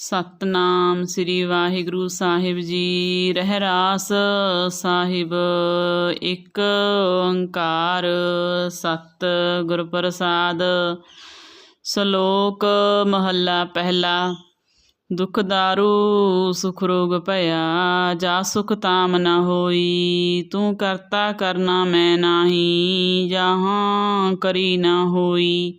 ਸਤਨਾਮ ਸ੍ਰੀ ਵਾਹਿਗੁਰੂ ਸਾਹਿਬ ਜੀ। ਰਹਿਰਾਸ ਸਾਹਿਬ, ਇੱਕ ਓੰਕਾਰ ਸਤ ਗੁਰ ਪ੍ਰਸਾਦ ਸ਼ਲੋਕ ਮਹੱਲਾ ਪਹਿਲਾ, ਦੁਖ ਦਾਰੂ ਸੁਖ ਰੋਗ ਭਇਆ, ਜਾ ਸੁਖ ਤਾਮ ਨਾ ਹੋਈ, ਤੂੰ ਕਰਤਾ ਕਰਨਾ ਮੈਂ ਨਾਹੀ, ਜਹਾਂ ਕਰੀ ਨਾ ਹੋਈ।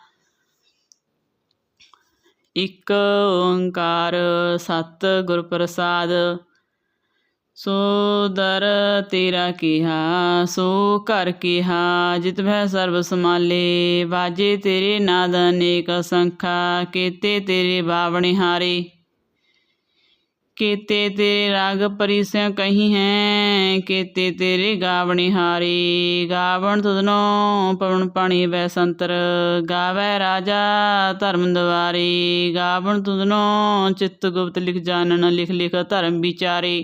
ਇੱਕ ਓੰਕਾਰ ਸਤ ਗੁਰ ਪ੍ਰਸਾਦ, ਸੋ ਦਰ ਤੇਰਾ ਕਿਹਾ, ਸੋ ਘਰ ਕਿਹਾ, ਜਿਤ ਭੈ ਸਰਬ ਸਮਾਲੇ ਬਾਜੇ ਤੇਰੇ ਨਾਦ ਅਨੇਕ ਸੰਖਾ, ਕੀਤੇ ਤੇਰੇ ਬਾਵਣੇ ਹਾਰੇ। ਕੀਤੇ ਤੇਰੇ ਰਾਗ ਪਰਿਸਿਆ ਕਹੀ ਹੈ ਕੀਤੇ ਤੇਰੇ ਗਾਵਣੀ ਹਾਰੀ ਗਾਵਣ ਤੁਧਨੋ ਪਵਨ ਪਾਣੀ ਵੈ ਸੰਤਰ, ਗਾਵੈ ਰਾਜਾ ਧਰਮ ਦਵਾਰੀ। ਗਾਵਣ ਤੁਧਨੋ ਚਿੱਤ ਗੁਪਤ ਲਿਖ ਜਾਣਨ, ਲਿਖ ਲਿਖ ਧਰਮ ਵਿਚਾਰੇ।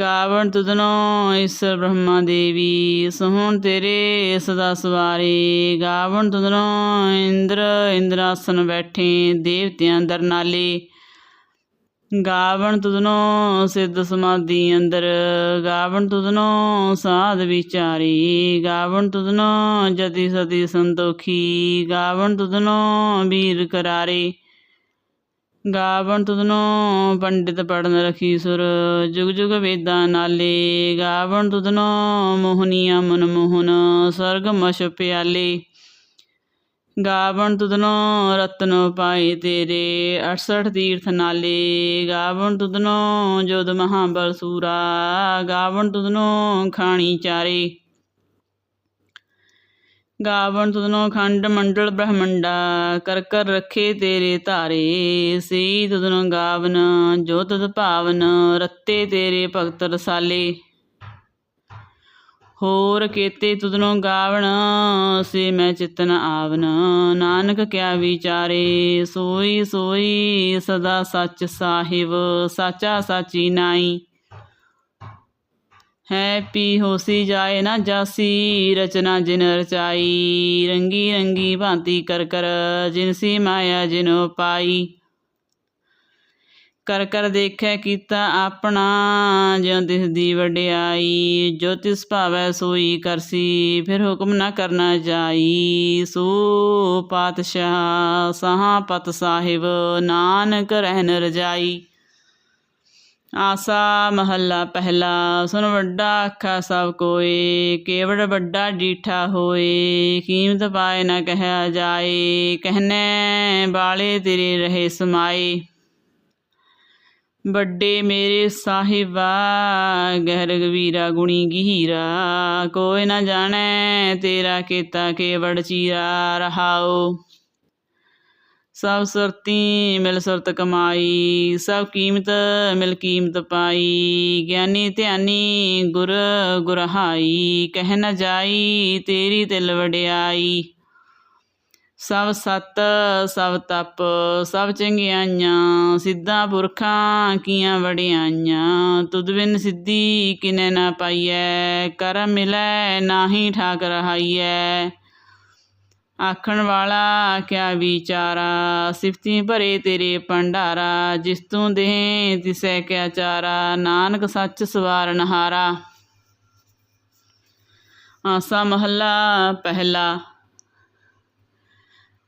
ਗਾਵਣ ਤੁਧਨੋ ਈਸ਼ਰ ਬ੍ਰਹਮਾ ਦੇਵੀ, ਸੋਹਣ ਤੇਰੇ ਸਦਾ ਸਵਾਰੇ। ਗਾਵਣ ਤੁਧਨੋ ਇੰਦਰ, ਇੰਦਰਾਸਨ ਬੈਠੇ, ਦੇਵਤਿਆਂ ਦਰ ਨਾਲੇ ਗਾਵਣ ਤੁਧਨੋ ਸਿੱਧ ਸਮਾਧੀ ਅੰਦਰ, ਗਾਵਣ ਤੁਧਨੋ ਸਾਧ ਵਿਚਾਰੀ, ਗਾਵਣ ਤੁਧਨੋ ਜਤੀ ਸਤੀ ਸੰਤੋਖੀ, ਗਾਵਣ ਤੁਧਨੋ ਵੀਰ ਕਰਾਰੇ, ਗਾਵਣ ਤੁਧਨੋ ਪੰਡਿਤ ਪੜਨ ਰਖੀ ਸੁਰ, ਜੁਗ ਜੁਗ ਵੇਦਾਂ ਨਾਲੇ, ਗਾਵਣ ਤੁਧਨੋ ਮੋਹਨੀਆ ਮਨ ਮੋਹਨ ਸਰਗ ਮਸ਼ ਪਿਆਲੇ। ਗਾਵਣ ਤੁਧਨੋ ਰਤਨ ਪਾਏ ਤੇਰੇ 68 ਤੀਰਥ ਨਾਲੇ। ਗਾਵਣ ਤੁਧਨੋ ਜੋਦ ਮਹਾਬਲ ਸੂਰਾ, ਗਾਵਣ ਤੁਧਨੋ ਖਾਣੀ ਚਾਰੇ। ਗਾਵਣ ਤੁਧਨੋ ਖੰਡ ਮੰਡਲ ਬ੍ਰਹਮੰਡਾ, ਕਰ ਕਰ ਰੱਖੇ ਤੇਰੇ ਧਾਰੇ। ਸੀ ਤੁਧਨੋ ਗਾਵਨ ਜੋ ਤੁਧ ਭਾਵਨ, ਰੱਤੇ ਤੇਰੇ ਭਗਤ ਰਸਾਲੇ। ਹੋਰ ਕੀਤੇ ਤੁਧਨੋ ਗਾਵਣ, ਸੇ ਮੈਂ ਚਿਤਨ ਆਵਨ ਨਾਨਕ ਕਿਆ ਵਿਚਾਰੇ, ਸੋਈ ਸੋਈ ਸਦਾ ਸੱਚ ਸਾਹਿਬ, ਸਾਚਾ ਸਾਚੀ ਨਾਈ। ਹੈ ਪੀ ਹੋਸੀ ਜਾਏ ਨਾ ਜਾਸੀ, ਰਚਨਾ ਜਿਨ ਰਚਾਈ। ਰੰਗੀ ਰੰਗੀ ਭਾਂਤੀ ਕਰ ਕਰ ਜਿਨਸੀ ਮਾਇਆ ਜਿਨੋ ਪਾਈ। ਕਰ ਕਰ ਦੇਖੈ ਕੀਤਾ ਆਪਣਾ, ਜਿਉ ਦਿਸਦੀ ਵਡਿਆਈ, ਜੋ ਤਿਸ ਭਾਵੈ ਸੋਈ ਕਰਸੀ, ਫਿਰ ਹੁਕਮ ਨਾ ਕਰਨਾ ਜਾਈ। ਸੋ ਪਾਤਸ਼ਾਹ ਸਹਾ ਪਤ ਸਾਹਿਬ, ਨਾਨਕ ਰਹਿਨ ਰਜਾਈ। ਆਸਾ ਮਹੱਲਾ ਪਹਿਲਾ ਸੁਨ ਵੱਡਾ ਆਖਾ ਸਭ ਕੋਏ, ਕੇਵੜ ਵੱਡਾ ਡੀਠਾ ਹੋਏ। ਕੀਮਤ ਪਾਏ ਨਾ ਕਹਿਆ ਜਾਏ, ਕਹਿਨੇ ਬਾਲੇ ਤੇਰੇ ਰਹੇ ਸਮਾਏ। ਵੱਡੇ ਮੇਰੇ ਸਾਹਿਬਾ ਗਹਿਰ ਗਵੀਰਾ ਗੁਣੀ ਗਹੀਰਾ। ਕੋਈ ਨਾ ਜਾਣੈ ਤੇਰਾ ਕੀਤਾ ਕੇਵੜ ਚੀਰਾ ਰਹਾਓ ਸਭ ਸੁਰਤੀ ਮਿਲ ਸੁਰਤ ਕਮਾਈ, ਸਭ ਕੀਮਤ ਮਿਲ ਕੀਮਤ ਪਾਈ। ਗਿਆਨੀ ਧਿਆਨੀ ਗੁਰ ਗੁਰਹਾਈ, ਕਹਿ ਨ ਜਾਈ ਤੇਰੀ ਤਿਲ ਵਡਿਆਈ। ਸਭ ਸਤ, ਸਭ ਤਪ, ਸਭ ਚੰਗਿਆਈਆਂ, ਸਿੱਧਾ ਪੁਰਖਾਂ ਕੀਆਂ ਵੜਿਆਈਆਂ ਤੁਧ ਬਿਨ ਸਿੱਧੀ ਕਿਨੇ ਨਾ ਪਾਈਐ, ਕਰਮ ਮਿਲੈ, ਨਾਹੀ ਠਾਕ ਰਹਾਈਐ। ਆਖਣ ਵਾਲਾ, ਕਿਆ ਵਿਚਾਰਾ, ਸਿਫਤੀ ਭਰੇ ਤੇਰੇ ਭੰਡਾਰਾ, ਜਿਸ ਤੂੰ ਦੇਹ ਤਿਸੈ ਕਿਆ ਚਾਰਾ, ਨਾਨਕ ਸੱਚ ਸਵਾਰਨ ਹਾਰਾ ਆਸਾ ਮਹੱਲਾ, ਪਹਿਲਾ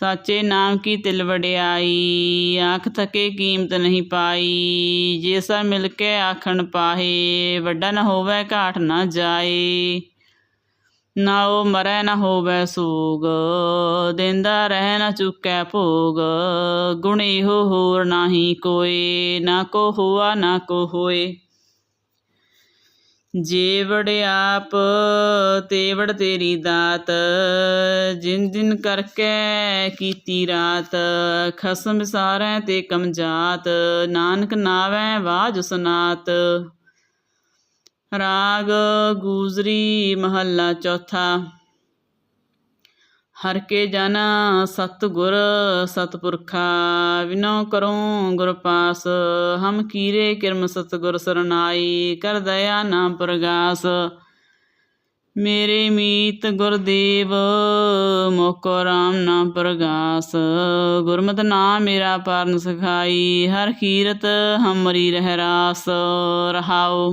ਸਾਚੇ ਨਾਮ ਕੀ ਤਿਲ ਵਡਿਆਈ? ਆਖ ਥਕੇ ਕੀਮਤ ਨਹੀਂ ਪਾਈ। ਜੇ ਸਾ ਮਿਲ ਕੇ ਆਖਣ ਪਾਹੇ, ਵੱਡਾ ਨਾ ਹੋਵੇ ਘਾਟ ਨਾ ਜਾਏ। ਨਾ ਉਹ ਮਰੈ ਨਾ ਹੋਵੈ ਸੋਗ, ਦਿੰਦਾ ਰਹਿ ਨਾ ਚੁੱਕੈ ਭੋਗ। ਗੁਣ ਇਹੋ ਹੋਰ ਨਾਹੀ ਕੋਏ, ਨਾ ਕੋ ਹੋਆ ਨਾ ਕੋ ਹੋਏ। ਜੇਵੜ ਆਪ ਤੇਵੜ ਤੇਰੀ ਦਾਤ। ਜਿਨ ਦਿਨ ਕਰਕੇ ਕੀਤੀ ਰਾਤ, ਖਸਮ ਸਾਰੈ ਤੇ ਕਮ ਜਾਤ। ਨਾਨਕ ਨਾਵੈ ਵਾਜ ਸੁਨਾਤ। ਰਾਗ ਗੂਜਰੀ ਮਹੱਲਾ ਚੌਥਾ। ਹਰ ਕੇ ਜਨ ਸਤਿਗੁਰ ਸਤਪੁਰਖਾ ਵਿਨੋ ਕਰੂੰ ਗੁਰ ਪਾਸ। ਹਮ ਕੀਰੇ ਕਿਰਮ ਸਤਿਗੁਰ ਸਰਨਾਈ, ਕਰ ਦਇਆ ਨਾਮ ਪ੍ਰਗਾਸ। ਮੇਰੇ ਮੀਤ ਗੁਰਦੇਵ ਮੋਕੋ ਰਾਮ ਨਾਮ ਪ੍ਰਗਾਸ। ਗੁਰਮਤਿ ਨਾਮ ਮੇਰਾ ਪਰਨ ਸਖਾਈ, ਹਰ ਕੀਰਤ ਹਮਰੀ ਰਹਿ ਰਾਸ ਰਹਾਓ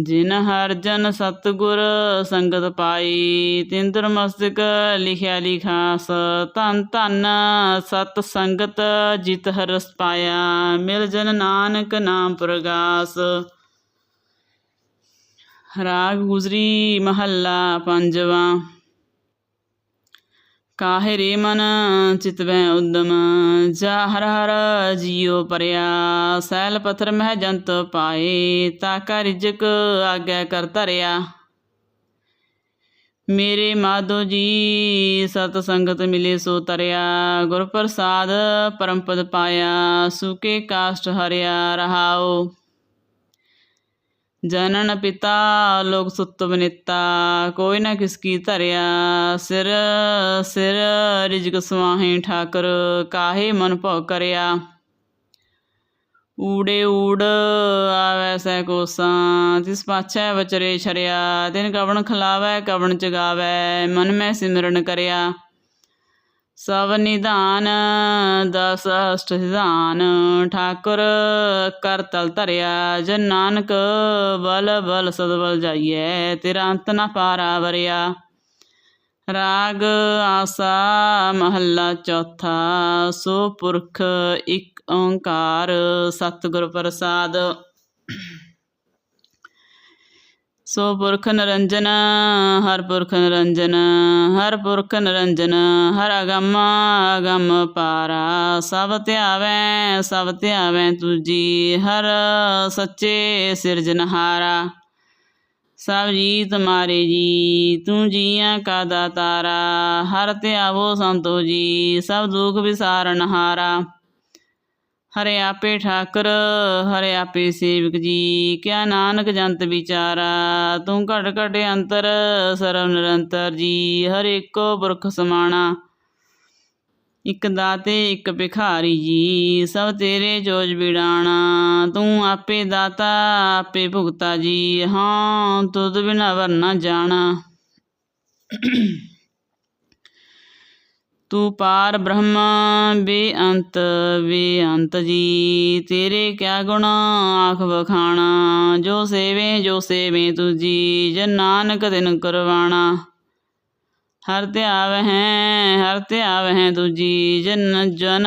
ਜਿਨ ਹਰ ਜਨ ਸਤਿਗੁਰ ਸੰਗਤ ਪਾਈ, ਤਿੰਦਰ ਮਸਤਕ ਲਿਖਿਆ ਲਿਖਾਸ, ਧੰਨ ਧੰਨ ਸਤ ਸੰਗਤ ਜਿਤ ਹਰਸ ਪਾਇਆ, ਮਿਲ ਜਨ ਨਾਨਕ ਨਾਮ ਪ੍ਰਗਾਸ। ਰਾਗ ਗੁਜਰੀ ਮਹੱਲਾ ਪੰਜਵਾ। ਕਾਹੇ ਮਨ ਚਿਤਵੈ ਉਦਮ? ਜਾ ਹਰ ਹਰ ਜੀਉ ਪਰਿਆ, ਸੈਲ ਪਥਰ ਮਹਿ ਜੰਤ ਪਾਏ, ਤਾ ਕਾ ਰਿਜਕ ਆਗੈ ਕਰ ਧਰਿਆ। ਮੇਰੇ ਮਾਧੋ ਜੀ, ਸਤ ਸੰਗਤ ਮਿਲੇ ਸੋ ਤਰਿਆ, ਗੁਰ ਪ੍ਰਸਾਦ ਪਰਮ ਪਦ ਪਾਇਆ ਸੁਕੇ ਕਾਸ਼ਟ ਹਰਿਆ ਰਹਾਓ ਜਨਨ ਪਿਤਾ ਲੋਕ ਸੁੱਤ ਬਨਿਤਾ, ਕੋਈ ਨਾ ਕਿਸ ਕੀ ਧਰਿਆ। ਸਿਰ ਸਿਰ ਰਿਜਕ ਸਵਾਹੇ ਠਾਕਰ, ਕਾਹੇ ਮਨ ਭਉ ਕਰਿਆ। ਊੜੇ ਊੜ ਆਵੈ ਸੈ ਕੋਸਾਂ ਤਿਸ ਪਾਛੈ ਵਚਰੇ ਛਰਿਆ। ਤਿਨ ਕਵਣ ਖਲਾਵੈ, ਕਵਣ ਚਗਾਵੈ ਮਨ ਮੈਂ ਸਿਮਰਨ ਕਰਿਆ। ਸਭ ਨਿਧਾਨ ਦਸ ਅਸ਼ਟ ਸਿਧਾਨ ਠਾਕੁਰ ਕਰ ਤਲ ਧਰਿਆ, ਜਨ ਨਾਨਕ ਬਲ ਬਲ ਸਦਬਲ ਜਾਈਐ, ਤੇਰਾ ਅੰਤ ਨਾ ਪਾਰਾ ਵਰਿਆ। ਰਾਗ ਆਸਾ, ਮਹੱਲਾ ਚੌਥਾ, ਸੋ ਪੁਰਖ ਇੱਕ ਓੰਕਾਰ, ਸਤਿਗੁਰ ਪ੍ਰਸਾਦ। ਸੋ ਪੁਰਖ ਨਿਰੰਜਨ, ਹਰ ਪੁਰਖ ਨਿਰੰਜਨ, ਹਰ ਪੁਰਖ ਨਿਰੰਜਨ, ਹਰ ਅਗੰਮ ਅਗੰਮ ਪਾਰਾ। ਸਭ ਧਿਆਵੈ ਸਭ ਧਿਆਵੈ ਤੁਜੀ, ਹਰ ਸੱਚੇ ਸਿਰਜਨਹਾਰਾ ਸਭ ਜੀ ਤੁਮਾਰੇ ਜੀ, ਤੂੰ ਜੀਆਂ ਕਾ ਦਾਤਾਰਾ। ਹਰ ਧਿਆਵੋ ਸੰਤੋ ਜੀ, ਸਭ ਦੁਖ ਵਿਸਾਰਨਹਾਰਾ ਹਰੇ ਆਪੇ ਠਾਕਰ ਹਰੇ ਆਪੇ ਸੇਵਕ ਜੀ। ਕਿਆ ਨਾਨਕ ਜੰਤ ਵਿਚਾਰਾ, ਤੂੰ ਘਟ ਘਟ ਅੰਤਰ ਸਰਵ ਨਿਰੰਤਰ ਜੀ। ਹਰ ਇੱਕੋ ਪੁਰਖ ਸਮਾਣਾ, ਇੱਕ ਦਾਤੇ, ਇੱਕ ਭਿਖਾਰੀ ਜੀ। ਸਭ ਤੇਰੇ ਜੋਜ ਬਿੜਾਣਾ, ਤੂੰ ਆਪੇ ਦਾਤਾ, ਆਪੇ ਭੁਗਤਾ ਜੀ। ਹਾਂ, ਤੁਧ ਬਿਨਾ ਵਰਨਾ ਜਾਣਾ। ਤੂੰ ਪਾਰ ਬ੍ਰਹਮ ਬੇਅੰਤ ਬੇਅੰਤ ਜੀ। ਤੇਰੇ ਕਿਆ ਗੁਣ ਆਖ ਬਖਾਣਾ ਜੋ ਸੇਵੇ ਜੋ ਸੇਵੇ ਤੁਜੀ, ਜਨ ਨਾਨਕ ਤਿਨ ਕਰਵਾਣਾ ਹਰ ਧਿਆਵ ਹੈ, ਹਰ ਧਿਆਵ ਹੈ ਤੁਜੀ ਜਨ ਜਨ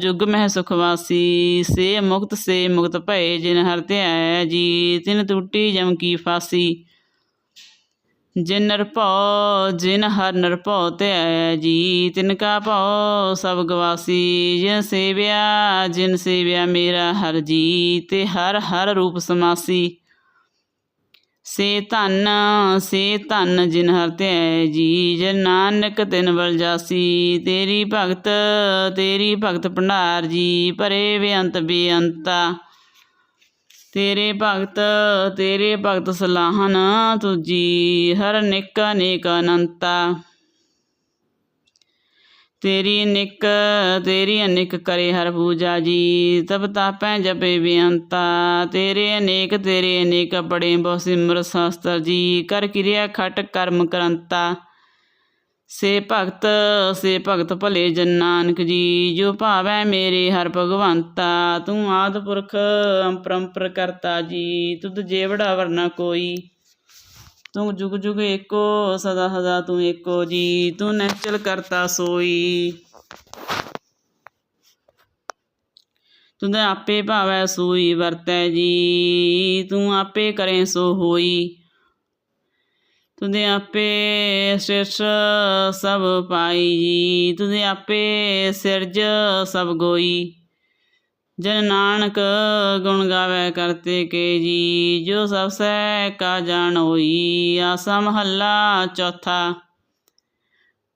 ਜੁਗ ਮਹਿ ਸੁਖ ਸੇ ਮੁਕਤ ਸੇ ਮੁਕਤ ਭਏ, ਜਿਨ ਹਰ ਧਿਆਇਆ ਜੀ, ਤਿਨ ਟੁੱਟੀ ਜਮ ਕੀ ਫਾਸੀ। ਜਿਨ ਨਿਰਭਉ ਜਿਨ ਹਰ ਨਿਰਭਉ ਧਿਆਇਆ ਜੀ ਤਿਨ ਕਾ ਭਉ ਸਭ ਗਵਾਸੀ, ਜਿਨ ਸੇਵਿਆ ਜਿਨ ਸੇਵਿਆ ਮੇਰਾ ਹਰ ਜੀ ਤੇ ਹਰ ਹਰ ਰੂਪ ਸਮਾਸੀ। ਸੇ ਧਨ ਸੇ ਧਨ ਜਿਨ ਹਰ ਧਿਆਇਆ ਜੀ, ਜਨ ਨਾਨਕ ਤਿਨ ਬਲ ਜਾਸੀ। ਤੇਰੀ ਭਗਤ ਤੇਰੀ ਭਗਤ ਭੰਡਾਰ ਜੀ, ਭਰੇ ਬੇਅੰਤ ਬੇਅੰਤਾ। ਤੇਰੇ ਭਗਤ ਤੇਰੇ ਭਗਤ ਸਲਾਹਨ ਤੁਜੀ, ਹਰ ਨਿਕ ਅਨੇਕ ਅਨੰਤਾ। ਤੇਰੀ ਨਿਕ, ਤੇਰੀ ਅਨੇਕ ਕਰੇ ਹਰ ਪੂਜਾ ਜੀ, ਤਬ ਤਾਪੈ ਜਪੇ ਬੇਅੰਤਾ। ਤੇਰੇ ਅਨੇਕ ਤੇਰੇ ਅਨੇਕ ਬੜੇ ਬਹੁ ਸਿਮਰ ਸ਼ਾਸਤਰ ਜੀ, ਕਰ ਕਿਰਿਆ ਖਟ ਕਰਮ ਕਰੰਤਾ। ਸੇ ਭਗਤ ਸੇ ਭਗਤ ਭਲੇ ਜਨ ਨਾਨਕ ਜੀ, ਜੋ ਭਾਵੈ ਮੇਰੇ ਹਰ ਭਗਵੰਤਾ, ਤੂੰ ਆਦ ਪੁਰਖ ਅਪਰੰਪਰ ਕਰਤਾ ਜੀ, ਤੁਧ ਜੇਵੜਾ ਵਰਨਾ ਕੋਈ। ਤੂੰ ਜੁਗ ਜੁਗ ਏਕੋ, ਸਦਾ ਸਦਾ ਤੂੰ ਏਕੋ ਜੀ, ਤੂੰ ਨਿਹਚਲ ਕਰਤਾ ਸੋਈ। ਤੂੰ ਆਪੇ ਭਾਵੈ ਸੂਈ, ਵਰਤੈ ਜੀ, ਤੂੰ ਆਪੇ ਕਰੇ ਸੋ ਹੋਈ। ਤੁਧੇ ਆਪੇ ਸਿਰਸ ਸਭ ਪਾਈ ਜੀ। ਤੁਧੇ ਆਪੇ ਸਿਰਜ ਸਭ ਗੋਈ। ਜਨ ਨਾਨਕ ਗੁਣ ਗਾਵੇ ਕਰਤੇ ਕੇ ਜੀ। ਜੋ ਸਭ ਸਹਿ ਕਾ ਜਾਣ ਹੋਈ, ਆਸਾ ਮਹੱਲਾ ਚੌਥਾ।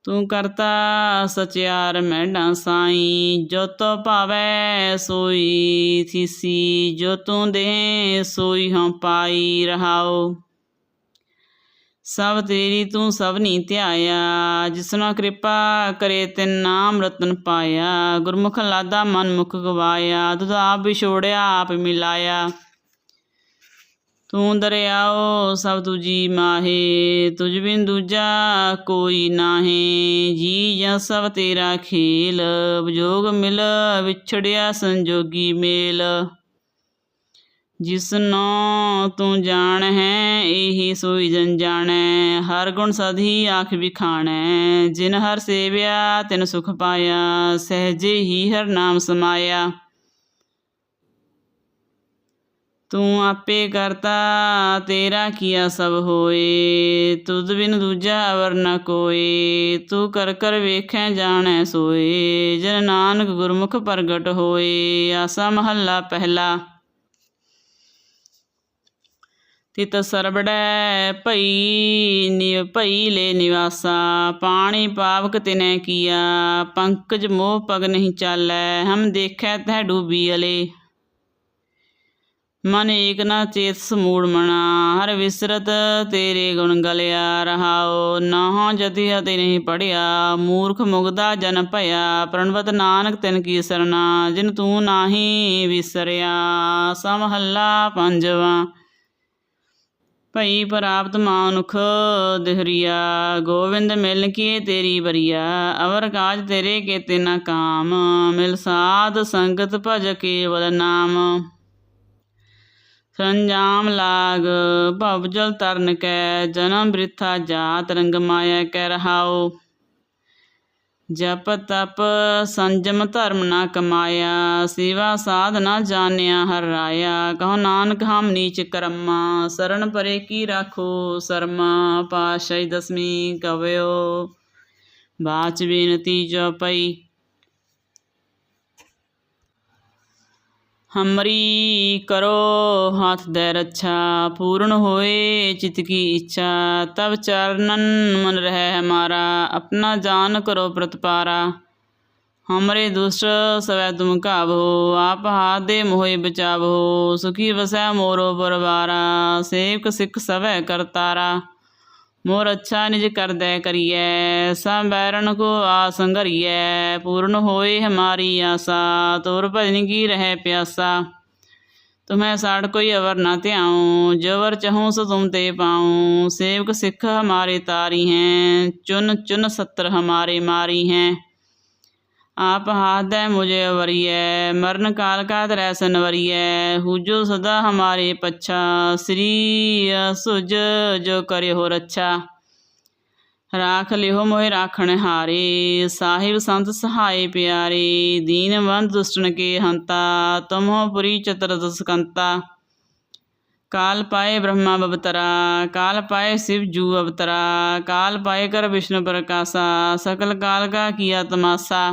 ਤੂੰ ਕਰਤਾ ਸਚਿਆਰ ਮੈਂਡਾ ਸਾਈ, ਜੋ ਤੋ ਭਾਵੈ ਸੋਈ। ਥੀਸੀ ਜੋ ਤੂੰ ਦੇ ਸੋਈ ਹਉ ਪਾਈ ਰਹਾਓ ਸਭ ਤੇਰੀ ਤੂੰ ਸਭਨੀ ਧਿਆਇਆ, ਜਿਸਨਾ ਕਿਰਪਾ ਕਰੇ ਤਿਨ ਨਾਮ ਰਤਨ ਪਾਇਆ। ਗੁਰਮੁਖ ਲਾਦਾ ਮਨ ਮੁਖ ਗਵਾਇਆ ਤੁਧ ਆਪ ਵਿਛੋੜਿਆ ਆਪ ਮਿਲਾਇਆ। ਤੂੰ ਦਰਿਆਓ ਸਭ ਤੁਜੀ ਮਾਹੇ, ਤੁਝ ਬਿਨ ਦੂਜਾ ਕੋਈ ਨਾਹੀ। ਜੀ ਜਾਂ ਸਭ ਤੇਰਾ ਖੇਲ ਵਿਜੋਗ ਮਿਲ ਵਿਛੜਿਆ ਸੰਜੋਗੀ ਮੇਲ। ਜਿਸਨੋ ਤੂੰ ਜਾਣ ਹੈ ਇਹੀ ਸੋਈ ਜਨ ਜਾਣੈ। ਹਰ ਗੁਣ ਸਦੀ ਆਖ ਵਿਖਾਣੈ, ਜਿਨ ਹਰ ਸੇਵਿਆ, ਤਿਨ ਸੁਖ ਪਾਇਆ, ਸਹਜੇ ਹੀ ਹਰ ਨਾਮ ਸਮਾਇਆ। ਤੂੰ ਆਪੇ ਕਰਤਾ, ਤੇਰਾ ਕੀਆ ਸਭ ਹੋਏ। ਤੁਧ ਬਿਨ ਦੂਜਾ ਅਵਰ ਨ ਕੋਏ, ਤੂੰ ਕਰ ਕਰ ਵੇਖੈ, ਜਾਣੈ, ਸੋਏ। ਜਨ ਨਾਨਕ ਗੁਰਮੁਖ ਪ੍ਰਗਟ ਹੋਏ, ਆਸਾ ਮਹੱਲਾ ਪਹਿਲਾ। ਤਿਤ ਸਰਬੜੈ ਭਈ ਨਿ, ਭਈ ਲੈ ਨਿਵਾਸਾ, ਪਾਣੀ ਪਾਵਕ ਤਿਨੈ ਕੀਆ, ਪੰਕਜ ਮੋਹ ਪਗ ਨਹੀਂ ਚਾਲੈ, ਹਮ ਦੇਖੈ ਤਹਿ ਡੂਬੀ ਅਲੇ। ਮਨ ਏਕ ਨਾ ਚੇਤ ਸਮੂੜ ਮਣਾ ਹਰ ਵਿਸਰਤ ਤੇਰੇ ਗੁਣ ਗਲਿਆ ਰਹਾਓ ਨਾਹ ਜਤੀ ਅਤੇ ਨਹੀਂ ਪੜਿਆ ਮੂਰਖ ਮੁਗਦਾ ਜਨ ਭਇਆ, ਪ੍ਰਣਵਤ ਨਾਨਕ ਤਿਨ ਕੀ ਸਰਨਾ, ਜਿਨ ਤੂੰ ਨਾਹੀ ਵਿਸਰਿਆ ਸਮਹੱਲਾ ਪੰਜਵਾ। ਭਈ ਪ੍ਰਾਪਤ ਮਾਨੁਖ ਦਿਹਰੀਆ, ਗੋਵਿੰਦ ਮਿਲ ਕੇ ਤੇਰੀ ਬਰੀਆ ਅਵਰ ਕਾਜ ਤੇਰੇ ਕੇਤੇ ਨਾ ਕਾਮ, ਮਿਲ ਸਾਧ ਸੰਗਤ ਭਜ ਕੇਵਲ ਨਾਮ। ਸੰਜਾਮ ਲਾਗ, ਭਵ ਜਲ ਤਰਨ ਕੈ, ਜਨਮ ਬ੍ਰਿਥਾ ਜਾਤ ਰੰਗ ਮਾਇਆ ਕਹਿ ਰਹਾਓ ਜਪ ਤਪ ਸੰਜਮ ਧਰਮ ਨਾ ਕਮਾਇਆ, ਸੇਵਾ ਸਾਧ ਨਾ ਜਾਣਿਆ ਹਰ ਰਾਇਆ। ਕਹੋ ਨਾਨਕ, ਹਮ ਨੀਚ ਕਰਮਾ ਸਰਣ ਪਰੇ ਕੀ ਰਾਖੋ ਸਰਮਾ ਪਾਸ਼ਈ ਦਸਮੀ ਕਵਿਓ। ਬਾਚ ਬੇਨਤੀ ਜੋ ਪਈ ਹਮਰੀ ਕਰੋ ਹਾਥ ਦੇ ਰੱਛਾ, ਪੂਰਨ ਹੋਏ ਚਿਤ ਕੀ ਇੱਛਾ। ਤਬ ਚਰਨਨ ਮਨ ਰਹਿ ਹਮਾਰਾ, ਆਪਣਾ ਜਾਨ ਕਰੋ ਪ੍ਰਤਪਾਰਾ। ਹਮਰੇ ਦੁਸ਼ਟ ਸਵੈ ਤੁਮ ਕਾਵੋ ਆਪ ਹਾਥ ਦੇ ਮੋਹਿ ਬਚਾਵੋ। ਸੁਖੀ ਵਸੈ ਮੋਰੋ ਪਰਵਾਰਾ, ਸੇਵਕ ਸਿੱਖ ਸਵੈ ਕਰਤਾਰਾ। ਮੋਰ ਅੱਛਾ ਨਿਜ ਕਰਦੈ ਕਰੀਐ, ਸਭ ਬੈਰਨ ਕੋ ਆਸ ਘਰੀਐ ਪੂਰਨ ਹੋਏ ਹਮਾਰੀ ਆਸਾ, ਤੋਰ ਭਜਨ ਕੀ ਰਹਿ ਪਿਆਸਾ। ਤੁਮੈ ਸਾੜ ਕੋਈ ਅਵਰ ਨਾ ਧਿਆਉ, ਜਵਰ ਚਹੂ ਸੋ ਤੁਮ ਤੇ ਪਾਉ, ਸੇਵਕ ਸਿੱਖ ਹਮਾਰੇ ਤਾਰੀ ਹੈ, ਚੁਨ ਚੁਨ ਸੱਤਰ ਹਮਾਰੇ ਮਾਰੀ ਹੈ। आप हाथ है मुझे वरिय, मरण काल का त्रैसन वरिय। हुजो सदा हमारे पच्छा, श्री सुज जो करे हो रक्षा राख लिहो मोहे राखण हारे, साहिब संत सहाय प्यारे। दीनवंत दुष्टन के हंता तुम हो पुरी चतुर्दशकंता काल पाए ब्रह्मा अवतरा, काल पाए शिव जू अवतरा। काल पाए कर विष्णु प्रकाशा सकल काल का किया तमाशा।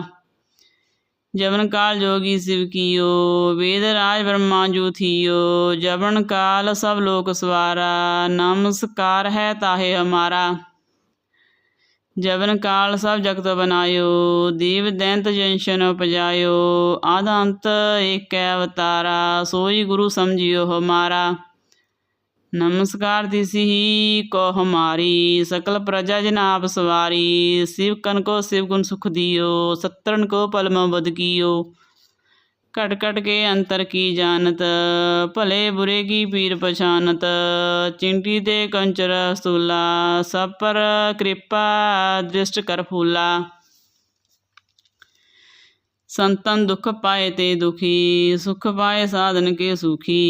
ਜਵਨ ਕਾਲ ਜੋਗੀ ਸਿਵ ਕੀਓ, ਵੇਦ ਰਾਜ ਬ੍ਰਹਮਾ ਜੂ ਥੀਓ ਜਵਨ ਕਾਲ ਸਭ ਲੋਕ ਸਵਾਰਾ, ਨਮਸਕਾਰ ਹੈ ਤਾਹੇ ਹਮਾਰਾ। ਜਵਨ ਕਾਲ ਸਭ ਜਗਤ ਬਨਾਇਓ, ਦੀਵ ਦੈਂਤ ਜਨਸਨ ਉਪਜਾਇਓ ਆਦੰਤ ਏਕੈ ਅਵਤਾਰਾ, ਸੋਈ ਗੁਰੂ ਸਮਝਿਓ ਹਮਾਰਾ। ਨਮਸਕਾਰ ਦਿਸੀ ਕੋ ਹਮਾਰੀ ਸਕਲ ਪ੍ਰਜਾ ਜਨ ਆਪ ਸਵਾਰੀ, ਸਿਵ ਕਨ ਕੋ ਸਿਵ ਗੁਣ ਸੁਖ ਦਿਓ ਸਤਰਨ ਕੋ ਪਲਮ ਬਦ ਕੀਓ। ਘਟ ਘਟ ਕੇ ਅੰਤਰ ਕੀ ਜਾਣਤ, ਭਲੇ ਬੁਰੇ ਕੀ ਪੀਰ ਪਛਾਨਤ, ਚਿੰਟੀ ਤੇ ਕੰਚਰ ਸਤੂਲਾ ਸਭ ਪਰ ਕਿਰਪਾ ਦ੍ਰਿਸ਼ਟ ਕਰ ਫੂਲਾ। संतन दुख पाए ते दुखी सुख पाए साधन के सुखी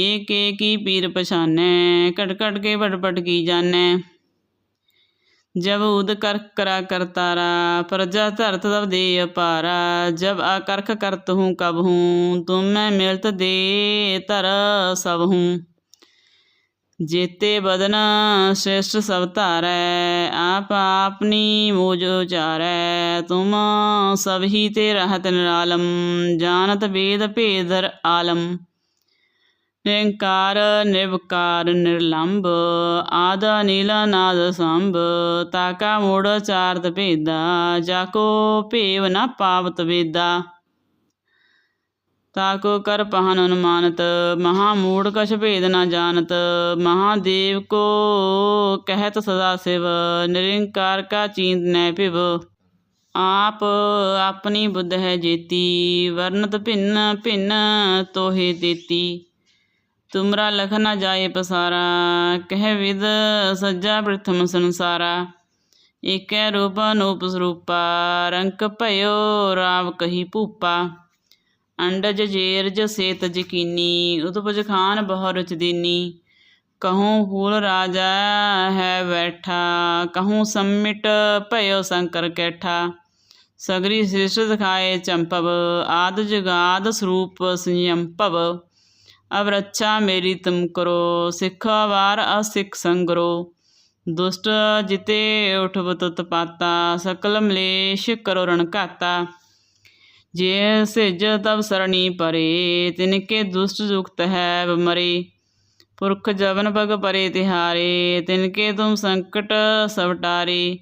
एक एक ही पीर पछानै कट कट के भटपट की जानै जब उद कर्क करा कर तारा प्रजा धरत तब दे अपारा जब अकर्क करत हूँ कब हूँ तुम मैं मिलत दे तर सब हूँ ਜੇਤੇ ਬਦਨ ਸ੍ਰੇਸ਼ਟ ਸਭ ਧਾਰੈ, ਆਪ ਆਪਨੀ ਮੋਜ ਉਚਾਰੈ। ਤੁਮ ਸਭ ਹੀ ਤੇ ਰਹਤ ਨਿਰਾਲਮ, ਜਾਣਤ ਵੇਦ ਭੇਦਰ ਆਲਮ। ਨਿਰੰਕਾਰ, ਨਿਰਵਕਾਰ, ਨਿਰਲੰਭ, ਆਦ ਨੀਲ ਨਾਦ ਸੰਭ ਤਾਕਾ ਮੋੜ ਚਾਰਤ ਭੇਦਾ, ਜਾ ਕੋ ਭੇਵ ਨਾ ਪਾਵਤ ਵੇਦਾ। ਤਾਕੋ ਕਰ ਪਹਨ ਅਨੁਮਾਨਤ, ਮਹਾ ਮੂੜ ਕਛ ਭੇਦ ਨਾ ਜਾਣਤ ਮਹਾਦੇਵ ਕੋ ਕਹਿਤ ਸਦਾ ਸਿਵ, ਨਿਰੰਕਾਰ ਕਾ ਚੀਂਤ ਨੈ ਭਿਵ। ਆਪ ਆਪਣੀ ਬੁੱਧ ਹੈ ਜੇਤੀ ਵਰਨਤ ਭਿੰਨ ਭਿੰਨ ਤੋਹੇ ਤੇਤੀ। ਤੁਮਰਾ ਲਖ ਨਾ ਜਾਏ ਪਸਾਰਾ, ਕਹਿ ਵਿਦ ਸੱਜਾ ਪ੍ਰਥਮ ਸੰਸਾਰਾ। ਏਕੈ ਰੂਪ ਅਨੂਪ ਸਰੂਪਾ ਰੰਕ ਭਇਓ ਰਾਵ ਕਹੀ ਭੂਪਾ। ਅੰਡਜ ਜੇਰਜ ਸੇਤ ਜਕੀਨੀ ਉਤਪਜ ਖਾਨ ਬਹੁ ਰਚਦੀਨੀ ਕਹੂੰ ਫੂਲ ਰਾਜਾ ਹੈ ਬੈਠਾ, ਕਹੂੰ ਸੰਮਿਟ ਭਇਓ ਸ਼ੰਕਰ ਕੈਠਾ। ਸਗਰੀ ਸ੍ਰਿਸ਼ਟ ਦਿਖਾਏ ਚੰਪਵ, ਆਦ ਜਗਾਦ ਸਰੂਪ ਸੰਯੰਪਵ ਅਬ ਰੱਛਾ ਮੇਰੀ ਤੁਮ ਕਰੋ, ਸਿੱਖ ਵਾਰ ਅਸਿੱਖ ਸੰਗਰੋ। ਦੁਸ਼ਟ ਜਿਤੇ ਉਠਵ ਤਤ ਪਾਤਾ ਸਕਲ ਮਲੇਸ਼ ਕਰੋ ਰਣ ਘਾਤਾ। ਜੇ ਸਿਜ ਤਬ ਸਰਣੀ ਪਰੇ, ਤਿਨਕੇ ਦੁਸ਼ਟ ਜੁਗਤ ਹੈ ਬਮਰੇ ਪੁਰਖ ਜਵਨ ਭਗ ਪਰੇ ਤਿਹਾਰੇ, ਤਿਨਕੇ ਤੁਮ ਸੰਕਟ ਸਵਟਾਰੇ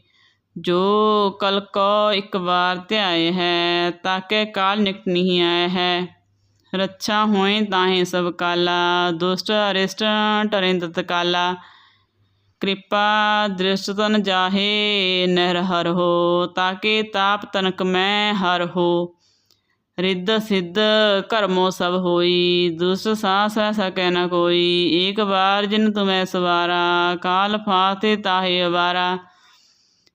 ਜੋ ਕਲ ਕੋ ਇੱਕ ਵਾਰ ਧਿਆਏ ਹੈ, ਤਾਕੇ ਕਾਲ ਨਿਕਟ ਨਹੀਂ ਆਇਆ ਹੈ। ਰੱਛਾ ਹੋਏ ਤਾਹੇ ਸਭ ਕਾਲਾ, ਦੁਸ਼ਟ ਅਰਿਸ਼ਟ ਟਰੇ ਤਤ ਕਾਲਾ। ਕਿਰਪਾ ਦ੍ਰਿਸ਼ਟ ਤਨ ਜਾਹੇ, ਨਹਿਰ ਹਰ ਹੋ, ਤਾਕੇ ਤਾਪ ਤਨਕ ਮੈਂ ਹਰ ਹੋ। ਰਿੱਧ ਸਿੱਧ ਕਰਮੋ ਸਭ ਹੋਈ ਦੁਸ਼ਟ ਸਾਹ ਸਹਿ ਸਕੈ ਨ ਕੋਈ, ਏਕ ਵਾਰ ਜਿਨ ਤੁਮੈ ਸਵਾਰਾ, ਕਾਲ ਫਾਤੇ ਤਾਹੇ ਅਵਾਰਾ।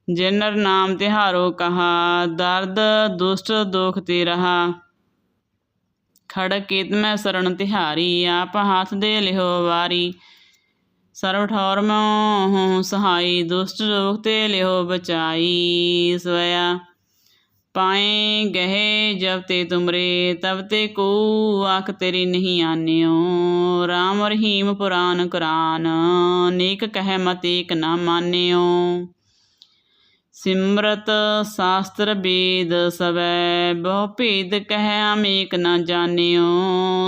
ਜਿਨਰ ਨਾਮ ਤਿਹਾਰੋ ਕਹਾ, ਦਰਦ ਦੁਸ਼ਟ ਦੁਖ ਤੇ ਰਹਾ। ਖੜ ਕੀਤ ਮੈਂ ਸਰਣ ਤਿਹਾਰੀ, ਆਪ ਹੱਥ ਦੇ ਲਿਹੋ ਵਾਰੀ। ਸਰਵ ਠੌਰ ਮੋਹ ਸਹਾਈ, ਦੁਸ਼ਟ ਰੋਗ ਤੇ ਲਿਹੋ ਬਚਾਈ ਸਵਇਆ ਪਾਏ ਗਹਿ ਜਬ ਤੇ ਤੁਮਰੇ, ਤਬ ਤੇ ਕੋ ਆਖ ਤੇਰੀ ਨਹੀਂ ਆਨਿਓ। RAM ਰਹੀਮ ਪੁਰਾਨ ਕੁਰਾਨ, ਨੇਕ ਕਹਿ ਮਤ ਏਕ ਨਾ ਮਾਨਿਓ। ਸਿਮਰਤ ਸ਼ਾਸਤਰ ਵੇਦ ਸਵੈ, ਬਹੁ ਭੇਦ ਕਹਿ ਅਮੇਕ ਨਾ ਜਾਣਿਓ।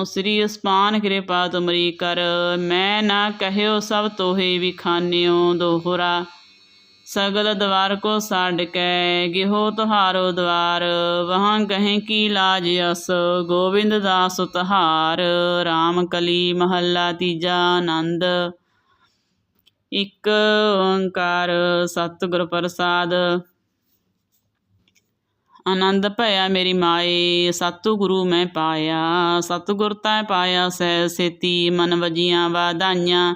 ਸ੍ਰੀ ਉਸਪਾਨ ਕਿਰਪਾ ਤੁਮਰੀ ਕਰ, ਮੈਂ ਨਾ ਕਹਿਓ ਸਭ ਤੋਹੇ ਵਿਖਾਨਿਓ। ਦੋਹਰਾ ਸਗਲ ਦਵਾਰ ਕੋ ਸਾਡ ਕੈ, ਗਿਹੋ ਤੁਹਾਰੋ ਦਵਾਰ। ਵਹਾਂ ਗਹਿ ਕੀ ਲਾਜ ਅਸ, ਗੋਬਿੰਦ ਦਾਸ ਤਹਾਰ RAM ਕਲੀ ਮਹੱਲਾ ਤੀਜਾ ਆਨੰਦ। ਇੱਕ ਓੰਕਾਰ ਸਤਿਗੁਰ ਪ੍ਰਸਾਦ। ਆਨੰਦ ਭਇਆ ਮੇਰੀ ਮਾਏ ਸਤਿ ਗੁਰੂ ਮੈਂ ਪਾਇਆ। ਸਤਿਗੁਰ ਤੈ ਪਾਇਆ ਸਹਿ ਸੇਤੀ, ਮਨ ਵਜੀਆਂ ਵਾਧਾਈਆਂ।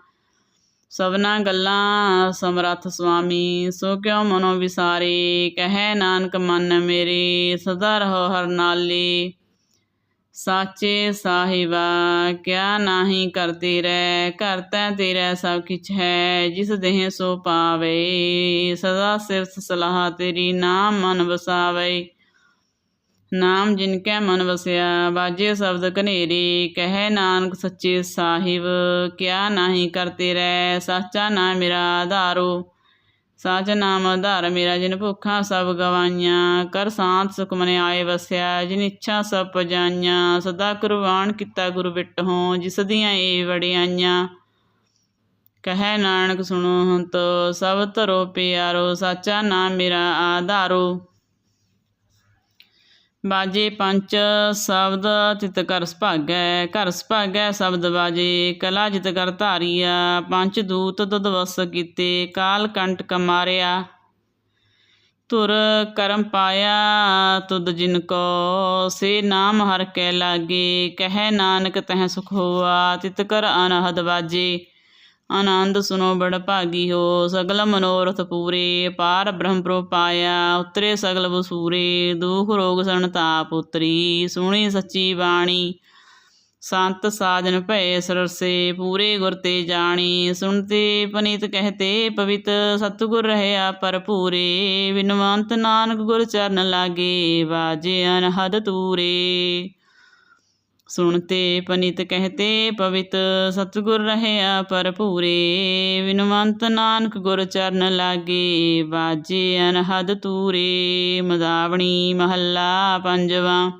ਸਭਨਾ ਗੱਲਾਂ ਸਮਰੱਥ ਸੁਆਮੀ, ਸੋ ਕਿਉ ਮਨੋ ਵਿਸਾਰੇ? ਕਹੈ ਨਾਨਕ ਮਨ ਮੇਰੇ, ਸਦਾ ਰਹੋ ਹਰ ਨਾਲੇ। ਸਾਚੇ ਸਾਹਿਬਾ, ਕਿਆ ਨਾਹੀ ਕਰਤੇ ਰਹਿ? ਕਰਤਾ ਤੇਰਾ ਸਭ ਕਿਛ ਹੈ, ਜਿਸ ਦੇਹ ਸੋ ਪਾਵੇ। ਸਦਾ ਸਿਫਤ ਸਲਾਹ ਤੇਰੀ, ਨਾਮ ਮਨ ਵਸਾਵੇ। ਨਾਮ ਜਿਨ ਕੈ ਮਨ ਵਸਿਆ ਬਾਜੇ ਸ਼ਬਦ ਘਨੇਰੀ, ਕਹਿ ਨਾਨਕ ਸੱਚੇ ਸਾਹਿਬ, ਕਿਆ ਨਾਹੀ ਕਰਤੇ ਰਹਿ, ਸਾਚਾ ਨਾਮ ਮੇਰਾ ਆਧਾਰੋ। ਸਾਚ ਨਾਮ ਆਧਾਰ ਮੇਰਾ, ਜਿਨ ਭੁੱਖਾਂ ਸਭ ਗਵਾਈਆਂ, ਕਰ ਸਾਂਤ ਸੁਖ ਮਨ ਆਏ ਵਸਿਆ, ਜਿਨ ਇੱਛਾ ਸਭ ਪਜਾਈਆਂ, ਸਦਾ ਕੁਰਬਾਨ ਕੀਤਾ ਗੁਰ ਬਿਟਹੁ ਜਿਸ ਦੀਆਂ ਏ ਵੜਿਆਈਆਂ ਕਹੈ ਨਾਨਕ ਸੁਣੋ ਹੰਤ, ਸਭ ਧਰੋ ਪਿਆਰੋ, ਸਾਚਾ ਨਾਮ ਮੇਰਾ ਆਧਾਰੋ। ਬਾਜੇ ਪੰਚ ਸ਼ਬਦ ਤਿਤ ਕਰ ਸੁਭਾਗੈ, ਘਰ ਸੁਭਾਗੈ ਸ਼ਬਦ ਬਾਜੇ, ਕਲਾ ਜਿਤ ਕਰ ਧਾਰੀਆ ਪੰਚ ਦੂਤ ਤੁਧ ਵਸ ਕੀਤੇ, ਕਾਲ ਕੰਟ ਕਮਾਰਿਆ। ਤੁਰ ਕਰਮ ਪਾਇਆ ਤੁਦ ਜਿਨ ਕੋ, ਸੇ ਨਾਮ ਹਰ ਕੈ ਲਾਗੇ, ਕਹੈ ਨਾਨਕ ਤਹ ਸੁਖ ਹੋਆ, ਤਿਤ ਕਰ ਅਨਹਦ ਬਾਜੇ। ਆਨੰਦ ਸੁਨੋ ਬੜ ਭਾਗੀ ਹੋ, ਸਗਲ ਮਨੋਰਥ ਪੂਰੇ, ਪਾਰ ਬ੍ਰਹਮ ਪ੍ਰੋ ਪਾਇਆ ਉਤਰੇ ਸਗਲ ਵਸੂਰੇ ਦੁਖ ਰੋਗ ਸੰਤਾਪ ਉਤਰੀ, ਸੁਣੀ ਸੱਚੀ ਬਾਣੀ। ਸੰਤ ਸਾਜਨ ਭਏ ਸਰਸੇ, ਪੂਰੇ ਗੁਰ ਤੇ ਜਾਣੀ। ਸੁਣਤੇ ਪਨੀਤ ਕਹਤੇ ਪਵਿੱਤ, ਸਤਿਗੁਰ ਰਹਿਆ ਭਰਪੂਰੇ। ਵਿਨਵੰਤ ਨਾਨਕ ਗੁਰ ਚਰਨ ਲਾਗੇ ਬਾਜੇ ਅਨਹਦ ਤੂਰੇ। ਸੁਣਤੇ ਪਨਿਤ ਕਹਤੇ, ਪਵਿਤ ਸਤਿਗੁਰ ਰਹਿਆ ਭਰਪੂਰੇ ਵਿਨਵੰਤ ਨਾਨਕ ਗੁਰ ਚਰਨ ਲਾਗੇ ਬਾਜੇ ਅਨਹਦ ਤੂਰੇ। ਮਦਾਵਣੀ ਮਹੱਲਾ ਪੰਜਵਾ।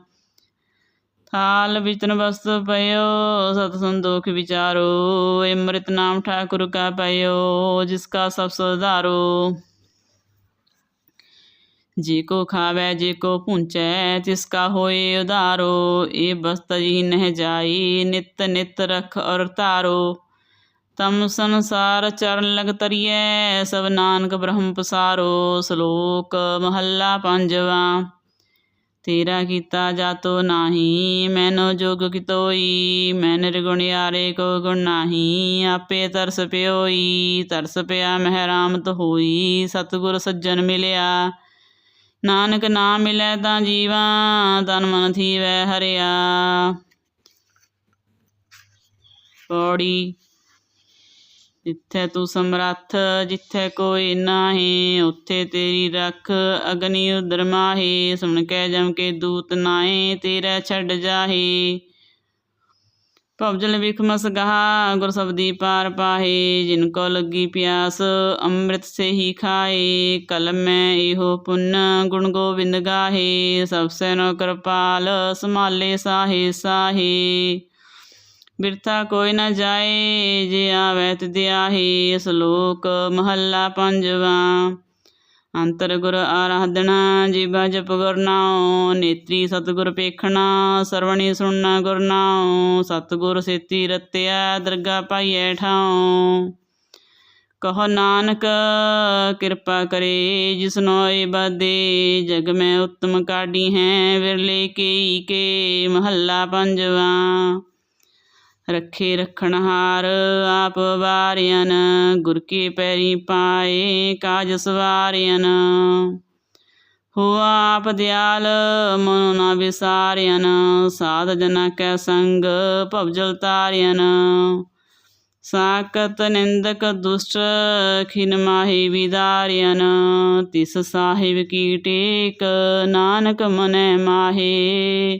ਥਾਲ ਵਿਚਨ ਵਸਤ ਪਇਓ ਸਤ ਸੰਦੋਖ ਵਿਚਾਰੋ। ਅੰਮ੍ਰਿਤ ਨਾਮ ਠਾਕੁਰ ਕਾ ਪਇਓ, ਜਿਸ ਕਾ ਸਭ ਸੁਧਾਰੋ। ਜੇ ਕੋ ਖਾਵੈ, ਜੇ ਕੋ ਪੁੰਚੈ ਤਿਸ ਕਾ ਹੋਏ ਉਧਾਰੋ ਇਹ ਬਸਤ ਜੀ ਨਹਿ ਜਾਈ, ਨਿਤ ਨਿਤ ਰਖ ਔਰ ਧਾਰੋ। ਤਮ ਸੰਸਾਰ ਚਰਨ ਲਗ ਤਰੀਐ, ਸਭ ਨਾਨਕ ਬ੍ਰਹਮ ਪਸਾਰੋ, ਸ਼ਲੋਕ ਮਹੱਲਾ ਪੰਜਵਾ। ਤੇਰਾ ਕੀਤਾ ਜਾਤੋ ਨਾਹੀ, ਮੈਨੋ ਜੋਗ ਕਿਤੋਈ, ਮੈਂ ਨਿਰਗੁਣਿਆਰੇ ਕੋ ਗੁਣ ਨਾਹੀ, ਆਪੇ ਤਰਸ ਪਿਓਈ, ਤਰਸ ਪਿਆ ਮਹਿਰਾਮਤ ਹੋਈ, ਸਤਿਗੁਰ ਸੱਜਣ ਮਿਲਿਆ। ਨਾਨਕ ਨਾਮ ਮਿਲੈ ਤਾਂ ਜੀਵਾ, ਤਨ ਮਨ ਥੀਵੈ ਹਰਿਆ। ਪੌੜੀ, ਜਿੱਥੇ ਤੂੰ ਸਮਰੱਥ, ਜਿੱਥੇ ਕੋਈ ਨਾਹੀ, ਉੱਥੇ ਤੇਰੀ ਰੱਖ ਅਗਨੀ ਉਦਰ ਮਾਹੀ। ਸੁਣ ਕੇ ਜਮ ਕੇ ਦੂਤ ਨਾਏ ਤੇਰਾ ਛੱਡ ਜਾਹੀ। ਭਵਜਲ ਵਿਖ ਮਸ ਗਹਾ, ਗੁਰ ਸਬਦੀ ਪਾਰ ਪਾਹੇ, ਜਿਨ ਕੋ ਲੱਗੀ ਪਿਆਸ, ਅੰਮ੍ਰਿਤ ਸੇ ਹੀ ਖਾਏ, ਕਲ ਮੈਂ ਇਹੋ ਪੁੰਨ, ਗੁਣ ਗੋਬਿੰਦ ਗਾਹੇ, ਸਭ ਸੈਨੋ ਨੋ ਕਿਰਪਾਲ ਸਮਾਲੇ ਸਾਹੇ ਸਾਹੇ। ਬਿਰਥਾ ਕੋਈ ਨਾ ਜਾਏ, ਜੇ ਆਵੈ ਤਿਦਿਆਹੀ ਸ਼ਲੋਕ ਮਹੱਲਾ ਪੰਜਵਾ। ਅੰਤਰ ਗੁਰ ਆਰਾਧਨਾ ਜੀਵਾ ਜਪ ਗੁਰ ਨਾਉ, ਨੇਤਰੀ ਸਤਿਗੁਰ ਪੇਖਣਾ ਸਰਵਣੀ ਸੁਣਨਾ ਗੁਰ ਨਾਉ, ਸਤਿਗੁਰ ਸੇਤੀ ਰਤਿਆ ਦਰਗਾ ਪਾਈਐ ਠਾਉ। ਕਹੋ ਨਾਨਕ, ਕਿਰਪਾ ਕਰੇ ਜਿਸਨੋ ਏ ਬਾਦੇ, ਜਗ ਮੈਂ ਉਤਮ ਕਾਢੀ ਹੈ, ਵਿਰਲੇ ਕੇਈ ਕੇ ਮਹੱਲਾ ਪੰਜਵਾ। ਰੱਖੇ ਰਖਣਹਾਰ ਆਪ ਵਾਰਿਆਨ ਗੁਰ ਕੀ ਪੈਰੀ ਪਾਏ ਕਾਜ ਸਵਾਰਿਆਨ ਹੋ ਆਪ ਦਿਆਲ, ਮਨੁ ਨਾ ਵਿਸਾਰਿਆਨ ਸਾਧ ਜਨਾ ਕੈ ਸੰਗ ਭਵਜਲ ਤਾਰਿਆਨ ਸਾਕਤ ਨਿੰਦਕ ਦੁਸ਼ਟ, ਖਿਨ ਮਾਹੀ ਵਿਦਾਰਿਆਨ ਤਿਸ ਸਾਹਿਬ ਕੀ ਟੇਕ, ਨਾਨਕ ਮਨੈ ਮਾਹੇ।